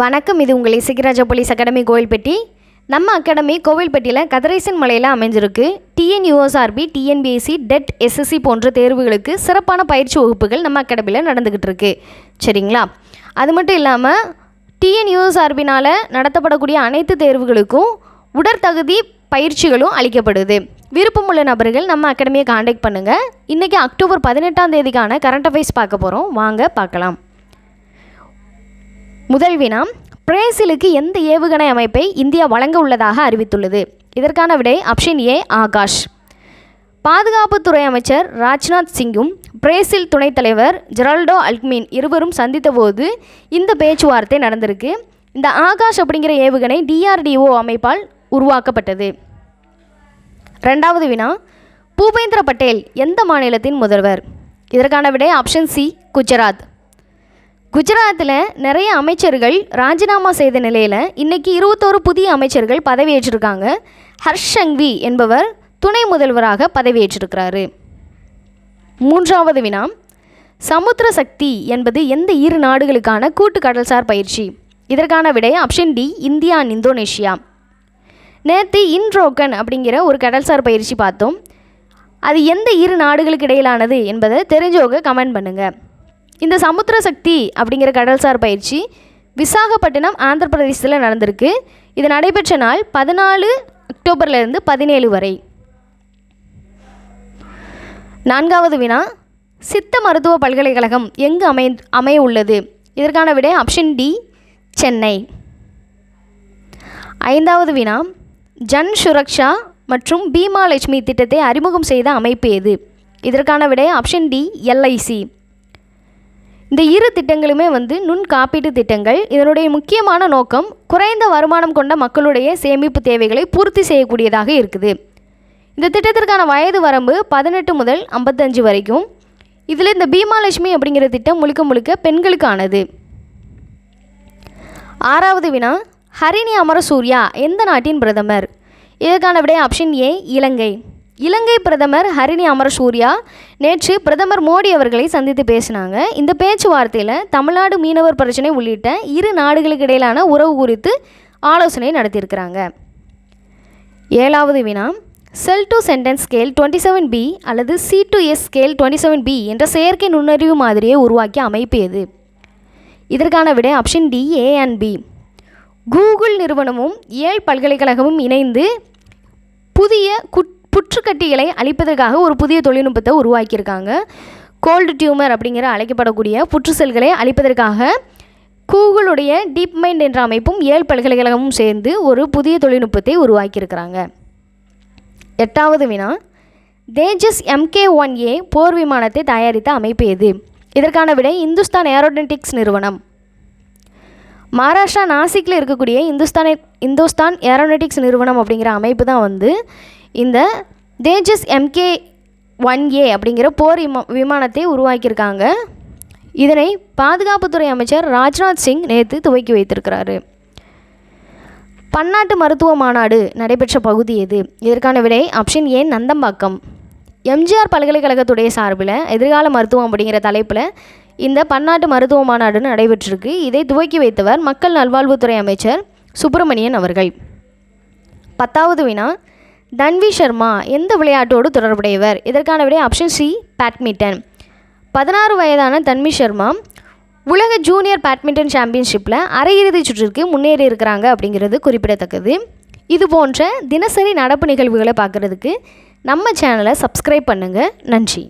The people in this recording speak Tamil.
வணக்கம் இது உங்கள் இசைக்கராஜா போலீஸ் அகாடமி கோவில்பட்டி. நம்ம அகாடமி கோவில்பட்டியில் கதிரேசன் மலையில் அமைஞ்சிருக்கு. டிஎன்யூஎஸ்ஆர்பி டிஎன்பிஎஸ்சி டெட் எஸ்எஸ்சி போன்ற தேர்வுகளுக்கு சிறப்பான பயிற்சி வகுப்புகள் நம்ம அகாடமியில் நடந்துக்கிட்டு இருக்கு. சரிங்களா? அது மட்டும் இல்லாமல் டிஎன்யூஎஸ்ஆர்பினால் நடத்தப்படக்கூடிய அனைத்து தேர்வுகளுக்கும் உடற்தகுதி பயிற்சிகளும் அளிக்கப்படுது. விருப்பமுள்ள நபர்கள் நம்ம அகாடமியை காண்டாக்ட் பண்ணுங்கள் இன்றைக்கி அக்டோபர் பதினெட்டாம் தேதிக்கான கரண்ட் அஃபேர்ஸ் பார்க்க போகிறோம் வாங்க பார்க்கலாம். முதல் வினா பிரேசிலுக்கு எந்த ஏவுகணை அமைப்பை இந்தியா வழங்க உள்ளதாக அறிவித்துள்ளது. இதற்கான விடை ஆப்ஷன் ஏ ஆகாஷ். பாதுகாப்புத்துறை அமைச்சர் ராஜ்நாத் சிங்கும் பிரேசில் துணைத் தலைவர் ஜெரால்டோ அல்க்மின் இருவரும் சந்தித்தபோது இந்த பேச்சுவார்த்தை நடந்திருக்கு. இந்த ஆகாஷ் அப்படிங்கிற ஏவுகணை டிஆர்டிஓ அமைப்பால் உருவாக்கப்பட்டது. ரெண்டாவது வினா பூபேந்திர பட்டேல் எந்த மாநிலத்தின் முதல்வர்? இதற்கான விடை ஆப்ஷன் சி குஜராத். குஜராத்தில் நிறைய அமைச்சர்கள் ராஜினாமா செய்த நிலையில் இன்றைக்கி இருபத்தோரு புதிய அமைச்சர்கள் பதவியேற்றிருக்காங்க. ஹர்ஷ் சங்வி என்பவர் துணை முதல்வராக பதவியேற்றிருக்கிறாரு. மூன்றாவது வினா சமுத்திர சக்தி என்பது எந்த இரு நாடுகளுக்கான கூட்டு கடல்சார் பயிற்சி? இதற்கான விடை option D India and Indonesia. நேற்று இன்ட்ரோக்கன் அப்படிங்கிற ஒரு கடல்சார் பயிற்சி பார்த்தோம். அது எந்த இரு நாடுகளுக்கு இடையிலானது என்பதை தெரிஞ்சவங்க கமெண்ட் பண்ணுங்கள் இந்த சமுத்திர சக்தி அப்படிங்கிற கடல்சார் பயிற்சி விசாகப்பட்டினம் ஆந்திர பிரதேசத்தில் நடந்திருக்கு. இது நடைபெற்ற நாள் பதினாலு அக்டோபர்லேருந்து பதினேழு வரை. நான்காவது வினா சித்த மருத்துவ பல்கலைக்கழகம் எங்கு அமை அமைய உள்ளது இதற்கான விடை ஆப்ஷன் டி சென்னை. ஐந்தாவது வினா ஜன் சுரக்ஷா மற்றும் பீமா லட்சுமி திட்டத்தை அறிமுகம் செய்த அமைப்பு எது? இதற்கான விடை ஆப்ஷன் டி எல்ஐசி இந்த இரு திட்டங்களுமே வந்து நுண் காப்பீட்டு திட்டங்கள். இதனுடைய முக்கியமான நோக்கம் குறைந்த வருமானம் கொண்ட மக்களுடைய சேமிப்பு தேவைகளை பூர்த்தி செய்யக்கூடியதாக இருக்குது. இந்த திட்டத்திற்கான வயது வரம்பு பதினெட்டு முதல் ஐம்பத்தஞ்சு வரைக்கும். இதில் இந்த பீமாலட்சுமி அப்படிங்கிற திட்டம் முழுக்க முழுக்க பெண்களுக்கானது. ஆறாவது வினா ஹரிணி அமரசூர்யா எந்த நாட்டின் பிரதமர்? இதற்கான விடை ஆப்ஷன் ஏ இலங்கை. இலங்கை பிரதமர் ஹரிணி அமரசூர்யா நேற்று பிரதமர் மோடி அவர்களை சந்தித்து பேசினாங்க. இந்த பேச்சுவார்த்தையில் தமிழ்நாடு மீனவர் பிரச்சனை உள்ளிட்ட இரு நாடுகளுக்கு இடையிலான உறவு குறித்து ஆலோசனை நடத்தியிருக்கிறாங்க. ஏழாவது வினா. Cell to sentence scale twenty seven B அல்லது C two S scale twenty seven B என்ற செயற்கை நுண்ணறிவு மாதிரியை உருவாக்கிய அமைப்பு எது? இதற்கான விடை option D A and B. Google நிறுவனமும் ஏல் பல்கலைக்கழகமும் இணைந்து புதிய குட் புற்றுக்கட்டிகளை அழிப்பதற்காக ஒரு புதிய தொழில்நுட்பத்தை உருவாக்கியிருக்காங்க. கோல்டு டியூமர் அப்படிங்கிற அழைக்கப்படக்கூடிய புற்று செல்களை அழிப்பதற்காக கூகுளுடைய டீப் மைண்ட் என்ற அமைப்பும் ஏல் பல்கலைக்கழகமும் சேர்ந்து ஒரு புதிய தொழில்நுட்பத்தை உருவாக்கியிருக்கிறாங்க. எட்டாவது வினா. தேஜஸ் எம்கே ஒன் ஏ போர் விமானத்தை தயாரித்த அமைப்பு எது? இதற்கான விடை இந்துஸ்தான் ஏரோனெட்டிக்ஸ் நிறுவனம். மகாராஷ்டிரா நாசிக்கில் இருக்கக்கூடிய இந்துஸ்தான் இந்துஸ்தான் ஏரோனெட்டிக்ஸ் நிறுவனம் அப்படிங்கிற அமைப்பு தான் வந்து இந்த தேஜஸ் எம்கே ஒன் ஏ அப்படிங்கிற போர் விமா விமானத்தை உருவாக்கியிருக்காங்க. இதனை பாதுகாப்புத்துறை அமைச்சர் ராஜ்நாத் சிங் நேற்று துவக்கி வைத்திருக்கிறாரு. பன்னாட்டு மருத்துவ மாநாடு நடைபெற்ற பகுதி எது? இதற்கான விடை ஆப்ஷன் ஏ நந்தம்பாக்கம். எம்ஜிஆர் பல்கலைக்கழகத்துடைய சார்பில் எதிர்கால மருத்துவம் அப்படிங்கிற தலைப்பில் இந்த பன்னாட்டு மருத்துவ மாநாடு நடைபெற்றிருக்கு. இதை துவக்கி வைத்தவர் மக்கள் நல்வாழ்வுத்துறை அமைச்சர் சுப்பிரமணியன் அவர்கள். பத்தாவது வினா தன்வி சர்மா எந்த விளையாட்டோடு தொடர்புடையவர்? இதற்கான விடை ஆப்ஷன் சி பேட்மிண்டன் பதினாறு வயதான தன்வி சர்மா உலக ஜூனியர் பேட்மிண்டன் சாம்பியன்ஷிப்பில் அரையிறுதி சுற்றிற்கு முன்னேறி இருக்கிறாங்க அப்படிங்கிறது குறிப்பிடத்தக்கது. இது போன்ற தினசரி நடப்பு நிகழ்வுகளை பார்க்குறதுக்கு நம்ம சேனலை சப்ஸ்கிரைப் பண்ணுங்கள் நன்றி.